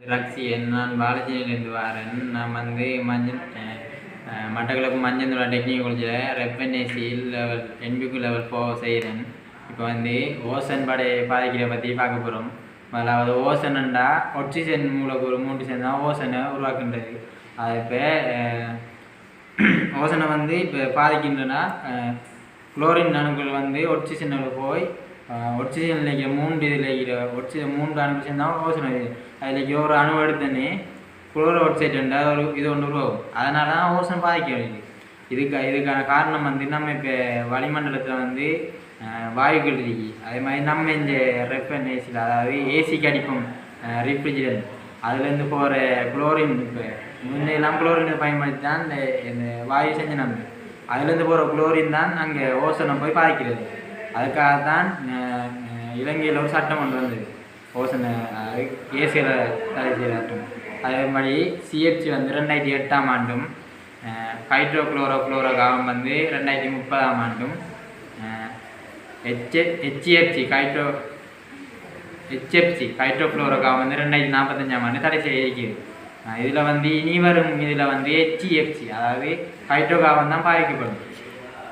ரக்ஷியன் நான் பாலாஜியிலேருந்து வரேன். நான் வந்து மஞ்சள் மட்டக்களப்பு மஞ்சந்துளா டெக்னிக் காலேஜில் ரெஃபென்ஏசியில் லெவல் என்பிக்கு லெவல் போக செய்கிறேன் இப்போ வந்து ஓசன் படை பாதிக்கிற பற்றி பார்க்க போகிறோம் முதலாவது ஓசனண்டா ஒக்சிஜன் மூலக்கூறு மூன்று சேர்ந்து தான் ஓசனை உருவாக்குன்றது. அது இப்போ ஓசனை வந்து இப்போ பாதிக்கின்றனா குளோரின் அணுக்கள் வந்து ஒட்சிசனில் போய் ஒட்சிஜன் லைக்கிற மூன்று இதில் ஒட்சிஜன் மூன்று அணுக்கள் தான் ஓசன் இது அதில் ஒரு அணு எடுத்தோன்னே குளோரோ ஆக்சைடு ஒரு இது ஒன்று உருவாகும். அதனால தான் ஓசன் பாதிக்க வேண்டியது. இதுக்கு இதுக்கான காரணம் வந்து நம்ம இப்போ வளிமண்டலத்தில் வந்து வாயுக்கள் இருக்கு அதே மாதிரி நம்ம இந்த ரெப்பன் ஏசியில் அதாவது ஏசிக்கு அடிப்போம் ரெஃப்ரிஜிரேட் அதுலேருந்து போகிற குளோரின் இப்போ முன்னெல்லாம் குளோரினை பயன்படுத்தி தான் இந்த இந்த வாயு செஞ்சு நம்ம அதுலேருந்து போகிற குளோரின் தான் அங்கே ஓசனை போய் பாதிக்கிறது. அதுக்காக தான் இலங்கையில் ஒரு சட்டம் கொண்டு வந்தது. ஓசனை ஏசியில் தடை செய்த அதே மாதிரி சிஎஃப்சி வந்து ரெண்டாயிரத்தி எட்டாம் ஆண்டும் ஹைட்ரோ குளோரோ குளோரோ காவம் வந்து ரெண்டாயிரத்தி முப்பதாம் ஆண்டும் ஹெச்எ HCFC hydro HFC hydro chloro காவம் வந்து ரெண்டாயிரத்தி நாற்பத்தஞ்சாம் ஆண்டு தடை செய்திருக்கிறது. இதில் வந்து இனி வரும் இதில் வந்து ஹெச்இஎஃப்சி அதாவது ஹைட்ரோ காவம் தான் பாதிக்கப்படும்.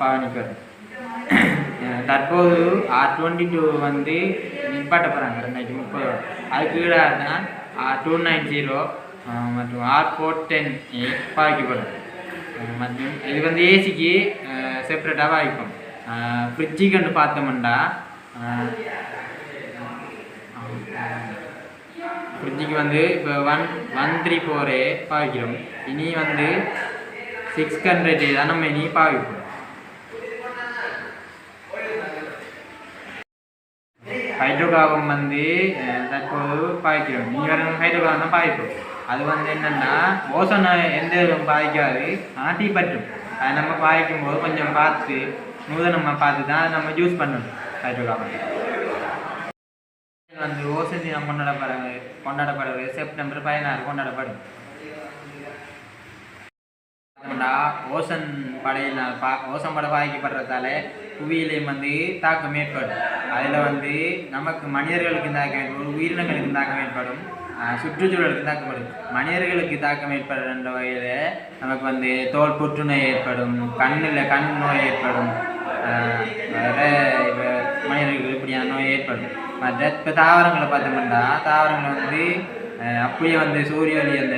பாவனிக்கப்படும் தற்போது ஆர் டுவெண்ட்டி டூ வந்து நிப்பாட்ட போகிறாங்க ரெண்டாயிரத்தி முப்பது. அதுக்கு கீழாக தான் ஆர் டூ நைன் ஜீரோ மற்றும் ஆர் ஃபோர் டென் பாதிக்கப்படும் மற்றும் இது வந்து ஏசிக்கு செப்பரேட்டாக பாதிக்கும் ஃப்ரிட்ஜுக்கு பார்த்தோம்னா ஃப்ரிட்ஜுக்கு வந்து இப்போ ஒன் ஒன் த்ரீ ஃபோரே பாவிக்கிறோம் இனி வந்து சிக்ஸ் ஹண்ட்ரட் தான் நம்ம இனி பாவிப்போம் ஹைட்ரோகாபம் வந்து தற்போது பாதிக்கிறோம் இனி ஹைட்ரோகார்பன் தான் பாய்ப்போம் அது வந்து என்னென்னா ஓசனை எந்த இதுவும் பாதிக்காது ஆனால் தீ பற்றும் நம்ம பாய்க்கும் போது கொஞ்சம் பார்த்து நூதனமாக பார்த்து தான் அதை நம்ம யூஸ் பண்ணணும் ஹைட்ரோகார்பன் வந்து ஓசன் தினம் கொண்டாடப்பட கொண்டாடப்படுறது செப்டம்பர் பதினாறு கொண்டாடப்படும் ஓசன் படையில் பா ஓசன் படை பாதிக்கப்படுறதால புவியிலையும் வந்து தாக்கம் ஏற்படும் அதில் வந்து நமக்கு மனிதர்களுக்கு தாக்கம் ஏற்படும் உயிரினங்களுக்கு தாக்கம் ஏற்படும் சுற்றுச்சூழலுக்கு தாக்கப்படும் மனிதர்களுக்கு தாக்கம் ஏற்படுற வகையில் நமக்கு வந்து தோல் புற்றுநோய் ஏற்படும் கண்ணில் கண் நோய் ஏற்படும் வேறு இப்போ மனிதர்களுக்கு இப்படியான நோய் ஏற்படும். மற்ற இப்போ தாவரங்களை பார்த்தோம்னா தாவரங்களை வந்து அப்படியே வந்து சூரிய ஒளி அந்த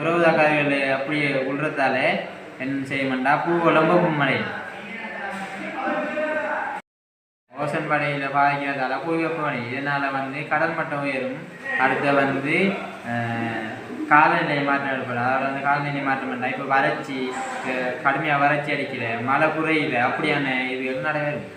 உறவு கதிர்கள் அப்படியே உள்றதால என்ன செய்யமாட்டா ரொம்ப மழை ஓசன் படையில் பாதிக்கிறதால புவிவெப்பமடை இதனால் வந்து கடல் மட்டம் உயரும். அடுத்து வந்து காலநிலை மாற்றம் ஏற்படும். அதாவது வந்து காலநிலை மாற்றம் பண்ணால் இப்போ வறட்சி கடுமையாக வறட்சி அடிக்கிற மழை குறையில. அப்படியான இதுகள் நடைபெறும்